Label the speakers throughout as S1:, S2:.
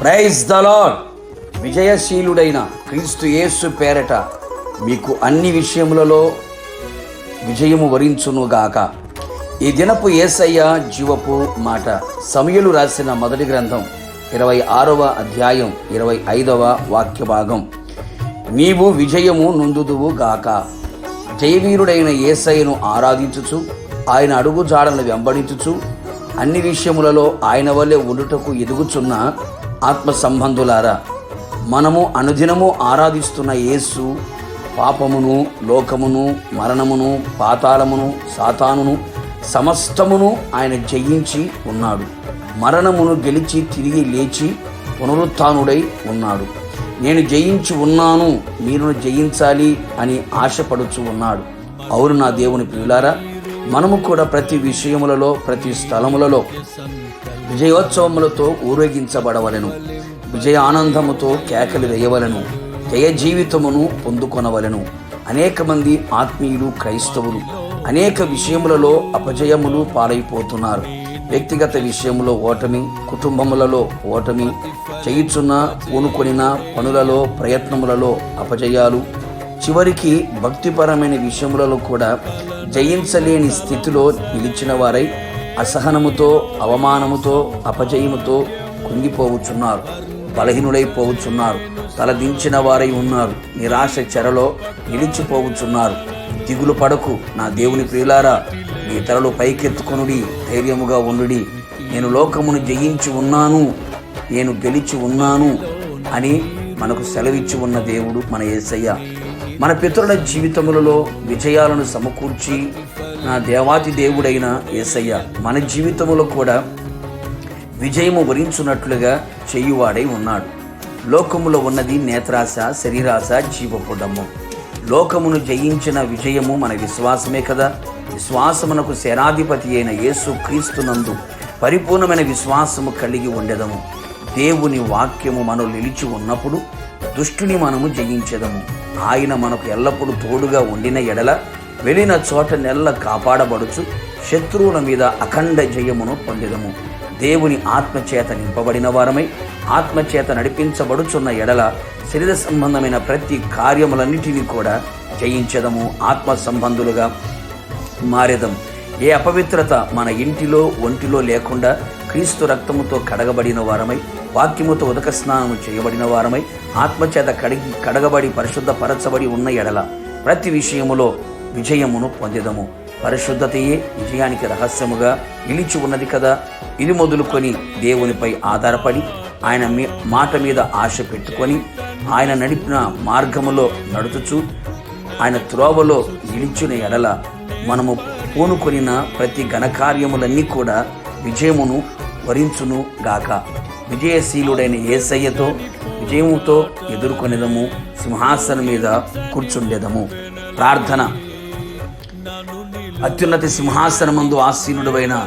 S1: Praise the విజయశీలుడైన క్రీస్తు యేసు పేరట మీకు అన్ని విషయములలో విజయము వరించునుగాక ఈ దినపు ఏసయ్య జీవపు మాట సమయలు రాసిన మొదటి గ్రంథం ఇరవై ఆరవ అధ్యాయం ఇరవై ఐదవ వాక్య భాగం. నీవు విజయము నొందుదువు గాక. జయవీరుడైన ఏసయ్యను ఆరాధించుచు ఆయన అడుగు జాడలను వెంబడించుచు అన్ని విషయములలో ఆయన వల్లే ఉండుటకు ఎదుగుచున్న ఆత్మ సంబంధులారా మనము అనుదినము ఆరాధిస్తున్న యేసు పాపమును లోకమును మరణమును పాతాళమును సాతానును సమస్తమును ఆయన జయించి ఉన్నాడు. మరణమును గెలిచి తిరిగి లేచి పునరుత్డై ఉన్నాడు. నేను జయించి ఉన్నాను మీరు జయించాలి అని ఆశపడుచు ఉన్నాడు. అవును నా దేవుని పిల్లారా మనము కూడా ప్రతి విషయములలో ప్రతి స్థలములలో విజయోత్సవములతో ఊరేగించబడవలెను విజయ ఆనందముతో కేకలు వేయవలను జయ జీవితమును పొందుకొనవలెను. అనేక మంది ఆత్మీయులు క్రైస్తవులు అనేక విషయములలో అపజయములు పాలైపోతున్నారు. వ్యక్తిగత విషయంలో ఓటమి కుటుంబములలో ఓటమి చేయుచున్న పూనుకొనిన పనులలో ప్రయత్నములలో అపజయాలు చివరికి భక్తిపరమైన విషయములలో కూడా జయించలేని స్థితిలో నిలిచిన వారై అసహనముతో అవమానముతో అపజయముతో కుంగిపోవచ్చున్నారు బలహీనులైపోవచ్చున్నారు తలదించిన వారై ఉన్నారు. నిరాశ చెరలో నిలిచిపోవచ్చున్నారు దిగులు పడకు నా దేవుని ప్రియులారా నీ తలలు పైకెత్తుకొనుడి ధైర్యముగా ఉండుడి. నేను లోకమును జయించి ఉన్నాను నేను గెలిచి ఉన్నాను అని మనకు సెలవిచ్చి ఉన్న దేవుడు మన యేసయ్య మన పితరుల జీవితములలో విజయాలను సమకూర్చి నా దేవాతి దేవుడైన యేసయ్య మన జీవితములో కూడా విజయము వరించున్నట్లుగా చేయువాడై ఉన్నాడు. లోకములో ఉన్నది నేత్రాశ శరీరాశ జీవపుడము. లోకమును జయించిన విజయము మన విశ్వాసమే కదా. విశ్వాసమునకు సేనాధిపతి అయిన యేసు క్రీస్తునందు పరిపూర్ణమైన విశ్వాసము కలిగి ఉండెదము. దేవుని వాక్యము మనలో నిలిచి ఉన్నప్పుడు దుష్టుని మనము జయించదము. ఆయన మనకు ఎల్లప్పుడూ తోడుగా ఉండిన ఎడల వెళ్ళిన చోట నెల్ల కాపాడబడుచు శత్రువుల మీద అఖండ జయమును పొందిదము. దేవుని ఆత్మచేత నింపబడిన వారమై ఆత్మచేత నడిపించబడుచున్న ఎడల శరీర సంబంధమైన ప్రతి కార్యములన్నిటినీ కూడా జయించదము. ఆత్మ సంబంధులుగా మారెదం ఏ అపవిత్రత మన ఇంటిలో ఒంటిలో లేకుండా క్రీస్తు రక్తముతో కడగబడిన వారమై వాక్యముతో ఉదక స్నానము చేయబడిన వారమై ఆత్మచేత కడిగి కడగబడి పరిశుద్ధపరచబడి ఉన్న ఎడల ప్రతి విషయములో విజయమును పొందెదము. పరిశుద్ధతయే విజయానికి రహస్యముగా నిలిచి ఉన్నది కదా. ఇది మొదలుకొని దేవునిపై ఆధారపడి ఆయన మీ మాట మీద ఆశ పెట్టుకొని ఆయన నడిపిన మార్గములో నడుచుచు ఆయన త్రోవలో నిలిచిన ఎడల మనము పూనుకొనిన ప్రతి ఘనకార్యములన్నీ కూడా విజయమును వరించును గాక. విజయశీలుడైన ఏసయ్యతో విజయముతో ఎదుర్కొనేదము సింహాసనం మీద కూర్చుండేదము. ప్రార్థన. అత్యున్నత సింహాసనమందు ఆసీనుడమైన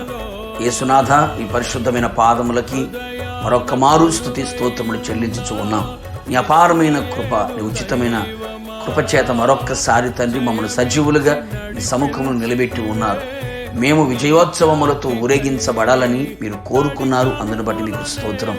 S1: యేసునాథ ఈ పరిశుద్ధమైన పాదములకి మరొక్క మారు స్థుతి స్తోత్రములు చెల్లించుచు ఉన్నాం. నీ అపారమైన కృప నీ ఉచితమైన కృపచేత మరొక్కసారి తండ్రి మమ్మల్ని సజీవులుగా మీ సముఖమును నిలబెట్టి ఉన్నారు. మేము విజయోత్సవములతో ఊరేగించబడాలని మీరు కోరుకున్నారు. అందును బట్టి మీకు స్తోత్రం.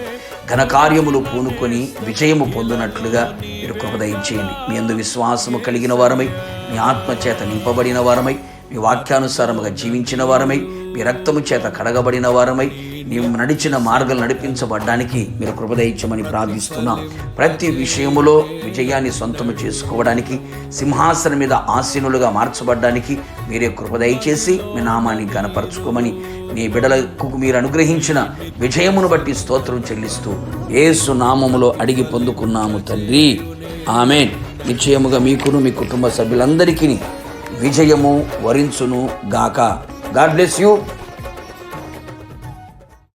S1: ఘనకార్యములు పూనుకొని విజయము పొందినట్లుగా మీరు కృపదయించేయండి మీ అందు విశ్వాసము కలిగిన వారమై మీ ఆత్మచేత నింపబడిన వారమై మీ వాక్యానుసారముగా జీవించిన వారమై మీ రక్తము చేత కడగబడిన వారమై మేము నడిచిన మార్గాలు నడిపించబడ్డానికి మీరు కృపదయించమని ప్రార్థిస్తున్నాం. ప్రతి విషయములో విజయాన్ని సొంతము చేసుకోవడానికి సింహాసనం మీద ఆసీనులుగా మార్చబడ్డానికి మీరే కృపదయచేసి మీ నామాన్ని గనపరచుకోమని మీ బిడలకు మీరు అనుగ్రహించిన విజయమును బట్టి స్తోత్రం చెల్లిస్తూ ఏసు నామములో అడిగి పొందుకున్నాము తండ్రి. ఆమె నిశ్చయముగా మీకును మీ కుటుంబ సభ్యులందరికీ విజయము వరించును గాక. God bless you.